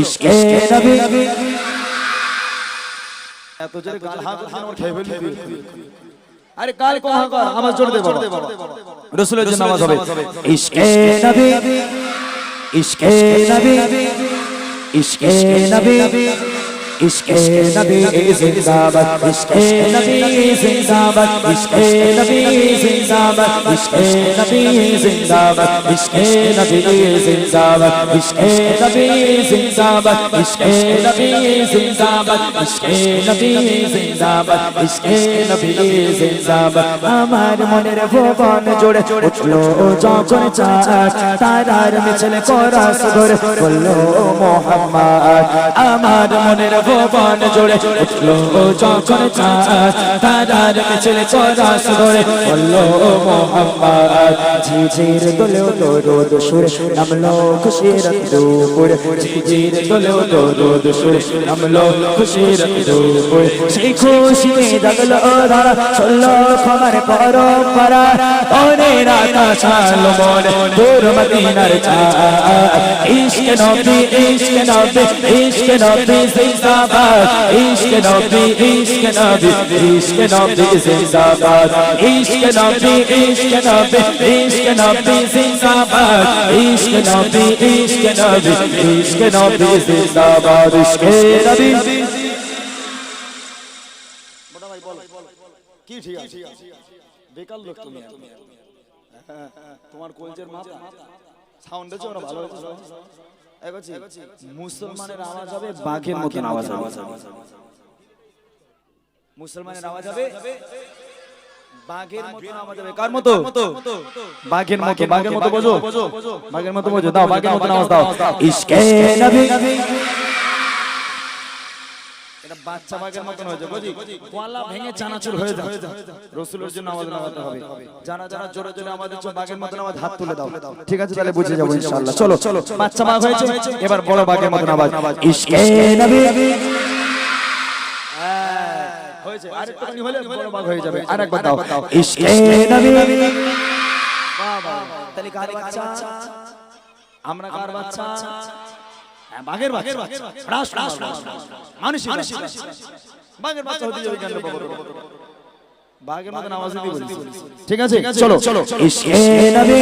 ইশকে নবী এত জোরে গাল হাত দিন আমার খেয়ে ফেলবি আরে কাল কো হাঁক কর আমার জোরে দে বাবা রাসূলের জন্য নামাজ হবে ইশকে নবী ইশকে নবী ইশকে নবী ইশকে নবী জিন্দাবাদ ইশকে নবী জিন্দাবাদ ইশকে নবী জিন্দাবাদ ইশকে নবী জিন্দাবাদ ইশকে নবী জিন্দাবাদ ইশকে নবী জিন্দাবাদ ইশকে নবী জিন্দাবাদ ইশকে নবী জিন্দাবাদ ইশকে নবী জিন্দাবাদ আমার মনের ভুবন জোড়ে উঠল যখন চাঁদ, তারার মিছিলে কোরাস ধরে বলল, মোহাম্মদ, আমার মনের ভুবন জোড়ে উঠল যখন চাঁদ, তারার মিছিলে কোরাস ধরে বলল মোহাম্মদ, ঝিঝির দোলেও তো রোদ সুরে নামলো খুশির দুপুর। ঝিঝির দোলেও তো রোদ সুরে নামলো খুশির দুপুর। সেই খুশি জাগলো ধারা চলল খবর পরম্পরা। অনেক আকাশ আলো মনে দূর মদিনার চাঁদ ইশক নবী ইশক নবী ইশক নবী जिंदाबाद इश्क नबी इश्क नबी इश्क नबी जिंदाबाद इश्क नबी इश्क नबी इश्क नबी जिंदाबाद इश्क नबी इश्क नबी इश्क नबी जिंदाबाद इश्क नबी কি ঠিক আছে বেকার লোক তুমি তোমার কলজের মাথা সাউন্ড আছে ওরা ভালো হয়েছে মুসলমানের আওয়াজ হবে বাঘের মতন আওয়াজ আওয়াজ মুসলমানের আওয়াজ হবে বাঘের মতন আওয়াজ হবে। কার মতো? বাঘের মতো বাঘের মতো বোঝো বাঘের মতো বোঝো দাও বাঘের মতন আওয়াজ দাও ইশকে নবী। এটা বাচ্চা বাঘের মতন হয়ে যায় বুঝি কলা ভেঙে চানাচুর হয়ে যায়। রসুলের জন্য আওয়াজ লাগাতে হবে। যারা যারা জোরে জোরে আমাদের বাঘের মতন আওয়াজ হাত তুলে দাও। ঠিক আছে তাহলে বুঝে যাব ইনশাআল্লাহ। চলো চলো। বাচ্চা বাঘ হয়েছে। এবার বড় বাঘের মতন আওয়াজ ইশকে নবী হয়েছে। আরেকটুখানি হলে বড় বাঘ হয়ে যাবে। আরেকবার দাও। ইশকে নবী তাহলে কার বাচ্চা? আমরা কার বাচ্চা? বাঘের বাচ্চা। রাস রাস রাস মানুষ মানুষ বাঘের বাচ্চা হতে যাবে কেন বাঘের মতন আওয়াজ দিয়ে বলি ঠিক আছে? চলো। চলো। ইশকে নবী।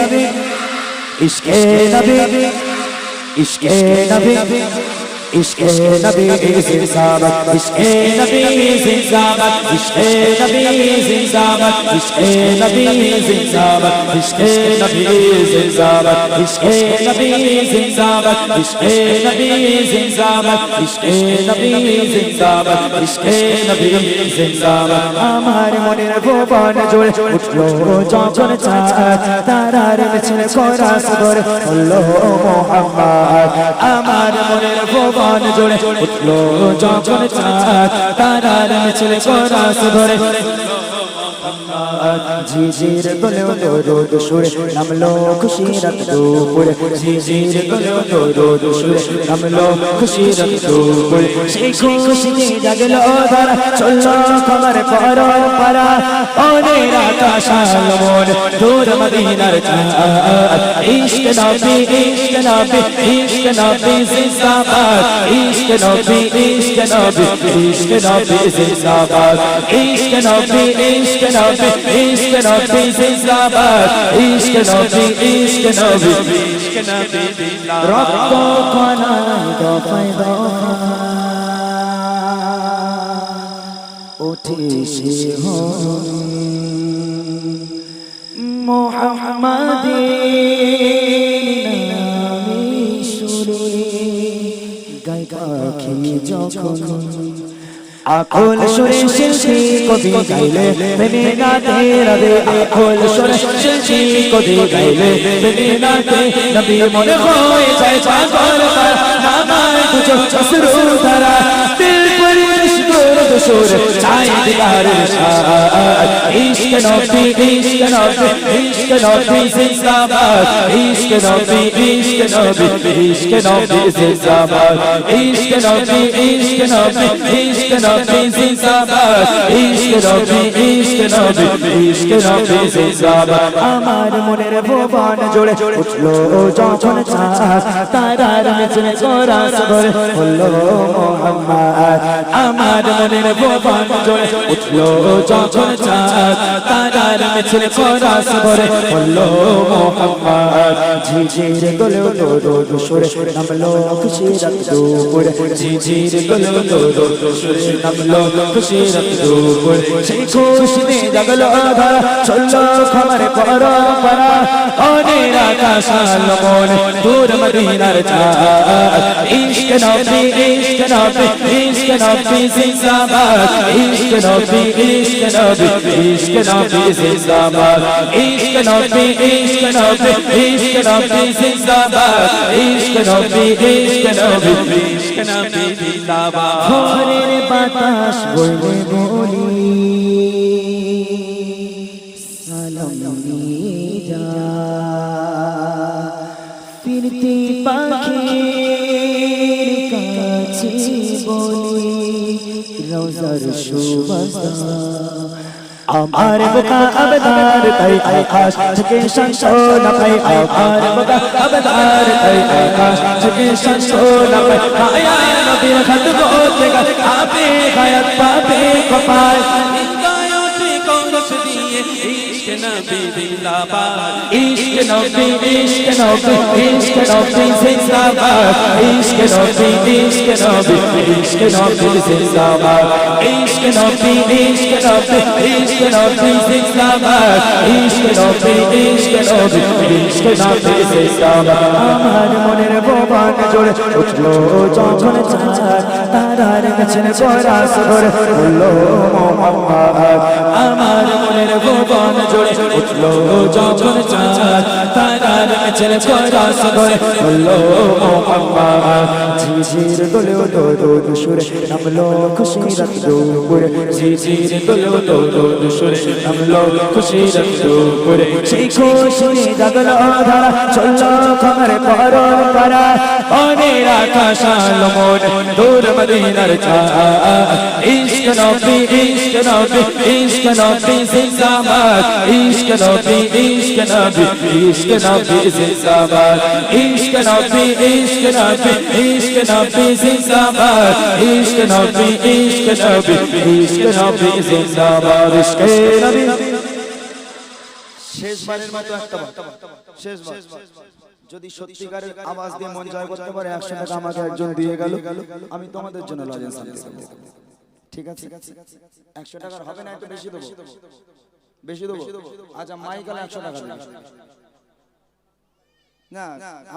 নবী। ইশকে নবী জিন্দাবাদ ইশকে নবী জিন্দাবাদ ইশকে নবী জিন্দাবাদ ইশকে নবী জিন্দাবাদ ইশকে নবী জিন্দাবাদ ইশকে নবী জিন্দাবাদ ইশকে নবী জিন্দাবাদ ইশকে নবী জিন্দাবাদ ইশকে নবী জিন্দাবাদ আমার মনের ভুবন জোড়ে উঠল যখন চাঁদ তারার মিছিলে কোরাস ধরে বলল মোহাম্মদ আমার মনের ভুবন জোড়ে উঠল যখন চাঁদ তারার মিছিল কোরাস ধরে। ঝিঝির দোলেও তো রোদ সুরে, নামলো খুশি রাত দুপুরে। ঝিঝির দোলেও তো রোদ সুরে, নামলো খুশি রাত দুপুরে। সেই খুশিতে জাগলো ধারা চলল খবর পরম্পরা অনেক আকাশ আলো দূর মদিনার চাঁদ। ইশক নবী ইশক নবী ইশক নবী জিন্দাবাদ। ইশক নবী ইশক নবী ইশক নবী জিন্দাবাদ। ইশক নবী ইশক নবী ইশক নবী জিন্দাবাদ ইশক নবী ইশক নবী ইশক নবী জিন্দাবাদ রক্ত কণায় দফায় দফায় উঠিছে হন মোহাম্মদের নামে সুরে গায় পাখি যখন আখোল সুরে শিল্পী কবি গাইলে প্রেমে তেরা রবে আখোল সুরে শিল্পী কবি গাইলে প্রেমে তে নবী মনে হয়ে যায় পাগল তার নামায় তুজ চসরু ধারা দিল कसूर चाय दीदार इश्क नौबी इश्क नौबी इश्क नौबी जिंदाबाद। इश्क नौबी इश्क नौबी इश्क नौबी जिंदाबाद। इश्क नौबी इश्क नौबी इश्क नौबी जिंदाबाद। इश्क नौबी इश्क नौबी इश्क नौबी जिंदाबाद। আমার মনের ভুবন জোড়ে উঠলো যখন চাঁদ তারার মিছিলে কোরাস ভরে হলো মোহাম্মদ আমার মনে মনের ভুবন জুড়ে উঠল যখন চাঁদ, তারার মিছিলে কোরাস ভরে হলো মোহাম্মদ, ঝিঝির গলে উঠল রোদ সুরে, নামলো খুশি রাত দুপুরে। ঝিঝির গলে উঠল রোদ সুরে, নামলো খুশি রাত দুপুরে। সেই খুশিতে জাগলো ধারা চলল খবরে পরম্পরা। অনেক আকাশ আলমন দূর মদিনার চাঁদ। ইশক নবী ইশক নবী ইশক নবী জিন্দাবাদ ইশক নবী ইশক নবী ইশক নবী জিন্দাবাদ। ইশক নবী ইশক নবী ইশক নবী জিন্দাবাদ। ইশক নবী ইশক নবী ইশক নবী জিন্দাবাদ। ভোরের বাতাস বইবে বলি, সালাম নিয়ে যা। ফিরতি পাখির আমার বোকা আবদার তাই আকাশ থেকে শাসন পাই। আমার বোকা আবদার তাই আকাশ থেকে শাসন পাই। মায়া নবী খত গা আপে হায়াত পাবে কপাল। জিন্দাবাদ ইশক নবী ইশক নবী ইশক নবী জিন্দাবাদ ইশক নবী ইশক নবী ইশক নবী জিন্দাবাদ ইশক নবী ইশক নবী ইশক নবী জিন্দাবাদ ইশক নবী ইশক নবী ইশক নবী জিন্দাবাদ আমার মনের ভবন জোরে উঠল যখন তারার কাছে পরাস ধরে মোহাম্মদ আমার মনের ভবন জোরে উঠল যখন চাঁদ, তারার কাছে পরাস ধরে হলো মোহাম্মদ ঝিঝির দোলে উঠো রোদ সুরে নামলো খুশি রাত দুপুরে ঝিঝির দোলে উঠো রোদ সুরে নামলো খুশি রাত দুপুরে সেই খবরে পরন করা। অনেক আকাশ আলমন, দূর মদিনার চাঁদ ইশক নবী ইশক নবী ইশক নবী জিন্দাবাদ। ইশক নবী ইশক নবী ইশক নবী জিন্দাবাদ। ইশক নবী ইশক নবী ইশক নবী জিন্দাবাদ। ইশক নবী ইশক নবী ইশক নবী জিন্দাবাদ। ইশক নবী। শেষবারের মতো একটা শেষবার। যদি সত্যিকারের আওয়াজ দিয়ে মন জয় করতে পারে একশো টাকা আমাকে একজন দিয়ে গেল আমি তোমাদের জন্য লজেন্স। ঠিক আছে একশো টাকার হবে না একটু বেশি দেবো বেশি দেবো আচ্ছা মাইকাল একশো টাকা। না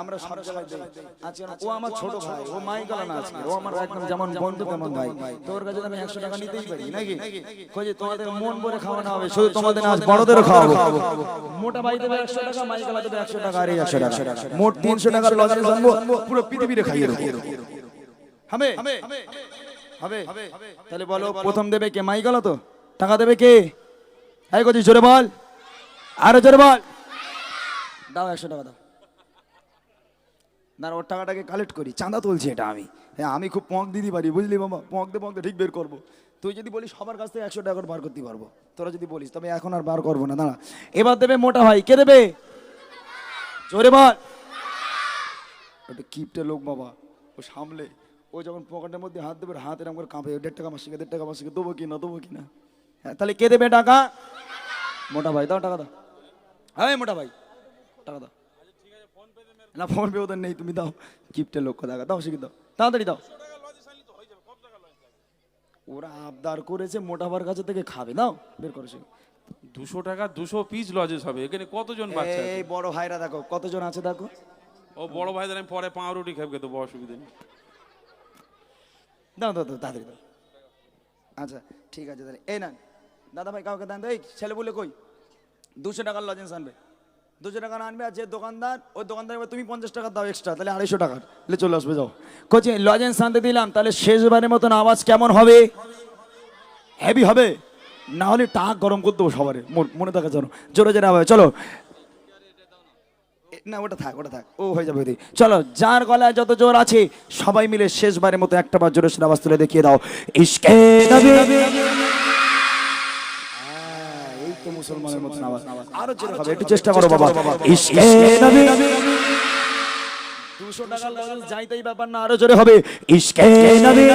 আমরা সব জায়গায় দেই আজকে ও আমার ছোট ভাই। ও মাইকাল না আজকে ও আমার একদম যেমন বন্ধু তেমন ভাই। তোর কাছে আমি একশো টাকা নিতেই পারি। নাকি? কই তোমাদের মন ভরে খাওয়ানো হবে। শুধু তোমাদের না আজ খাওয়াবো। মোটা ভাই দেবে একশো টাকা মাইকাল দেবে একশো টাকা আর এই একশো টাকা। মোট তিনশো টাকার লজেন্স আনব পুরো পৃথিবীরে খাইয়ে দেবো হবে? হবে। তাহলে বলো প্রথম দেবে কে? মাইকাল তো। টাকা দেবে কে? এই করছিস জোরে বল। আরও জোরে বল। দাও একশো টাকা দাও না ওর টাকাটাকে কালেক্ট করি, চাঁদা তুলছি এটা আমি। হ্যাঁ আমি খুব পঁক দিতে পারি বুঝলি বাবা? পঁক দে পঁক দে, ঠিক বের করব। তুই যদি বলিস সবার কাছ থেকে একশো টাকা বার করতে পারব, তোরা যদি বলিস, তবে এখন আর বার করব না, দাঁড়া। এবার দেবে মোটা ভাই, কে দেবে? জোরে বল। ওটা কিপটে লোক বাবা, ও সামলে, ও যখন পকেটের মধ্যে হাত দেবে হাত এরকম করে কাঁপে, দেড় টাকা মাসিকে, দেড় টাকা মাসিকে, দেবো কি না, দেবো কি না? হ্যাঁ তাহলে কে দেবে টাকা? মোটা ভাই, দাও টাকা দাও। হ্যাঁ মোটা ভাই, টাকা দাও। না ফোন পে ওদের নেই তুমি দাও। কিপটে লক্ষ্য দেখা দাও শিখে দাও। তাড়াতাড়ি দাও। ওরা আবদার করেছে মোটাবার কাছে থেকে খাবে। দাও বের করে শিখে দুশো টাকা দুশো পিস লজেস হবে। এখানে কতজন বাচ্চা এই বড় ভাইরা দেখো কতজন আছে দেখো? ও বড় ভাইদের আমি পরে পাউরুটি খেয়ে দেবো অসুবিধা নেই। দাও দাও দাও তাড়াতাড়ি দাও। আচ্ছা ঠিক আছে তাহলে। এই না দাদা ভাই কাউকে দেন তো এই ছেলে বলে কই? দুশো টাকার লজেন্স আনবে। দুশো টাকা আনবে আর যে দোকানদার, ওই দোকানদার তুমি পঞ্চাশ টাকা দাও এক্সট্রা তাহলে আড়াইশো টাকার। তাহলে চলে আসবে, যাও। কোচি লজেন্স আনতে দিলাম, তাহলে শেষবারের মতন আওয়াজ কেমন হবে? হেভি হবে? না হলে টাক গরম করে দেবো সবারে, মন- থাকার জন্য জোরে জোরে হবে চলো। না, ওটা থাক ওটা থাক, ও হয়ে যাবে চলো, যার গলায় যত জোর আছে, সবাই মিলে শেষবারের মতো একটা বার জোরে আওয়াজ তুলে দেখিয়ে দাও। তো মুসলমানের মতন আওয়াজ আরও জোরে হবে একটু চেষ্টা করো বাবা। ইশকে নবী। দুশো টাকা যাই যাইতেই ব্যাপার না আরও জোরে হবে। ইশকে নবী।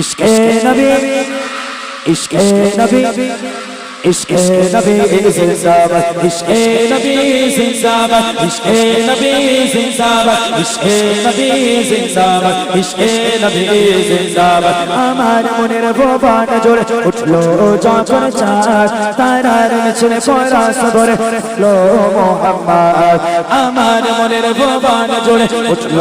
ইশকে নবী। ইশকে নবী। ইশকে নবী জিন্দাবাদ ইশকে নবী জিন্দাবাদ ইশকে নবী জিন্দাবাদ ইশকে নবী জিন্দাবাদ ইশকে নবী জিন্দাবাদ আমার মনের ভবান জোরে উঠল যখন চাঁদ তারার মিছিলে পরাস ধরে লো মোহাম্মদ আমার মনের ভবান জোরে উঠল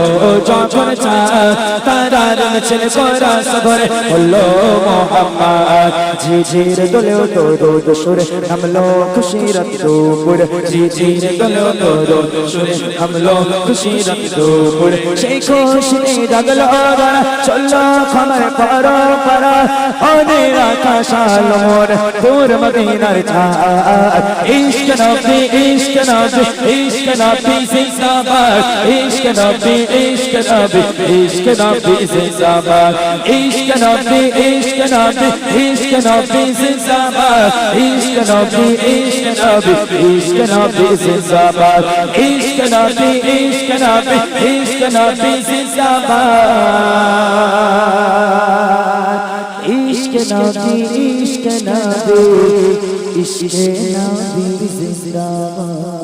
যখন চাঁদ তারার মিছিলে পরাস ধরে হলো মোহাম্মদ ঝিঝির দোলেও তো রোদ সুরে নামলো খুশির দুপুর। ঝিঝির দোলেও তো রোদ সুরে নামলো খুশির দুপুর। সেই খুশি জাগলো গানা চলল খবর পারো পারা। অনেক আকাশ আলো মোর দূর মদিনার ছাদ ইশক নবী ইশক নবী ইশক নবী জিন্দাবাদ। ইশক নবী ইশক নবী ইশক নবী জিন্দাবাদ। ইশক নবী ইশক নবী ইশক নবী জিন্দাবাদ। ইশক নবী ইশক নবী ইশক নবী জিন্দাবাদ। ইশক নবী ইশক নবী ইশক নবী জিন্দাবাদ। ইশক নবী ইশক নবী ইশক নবী জিন্দাবাদ। আচ্ছা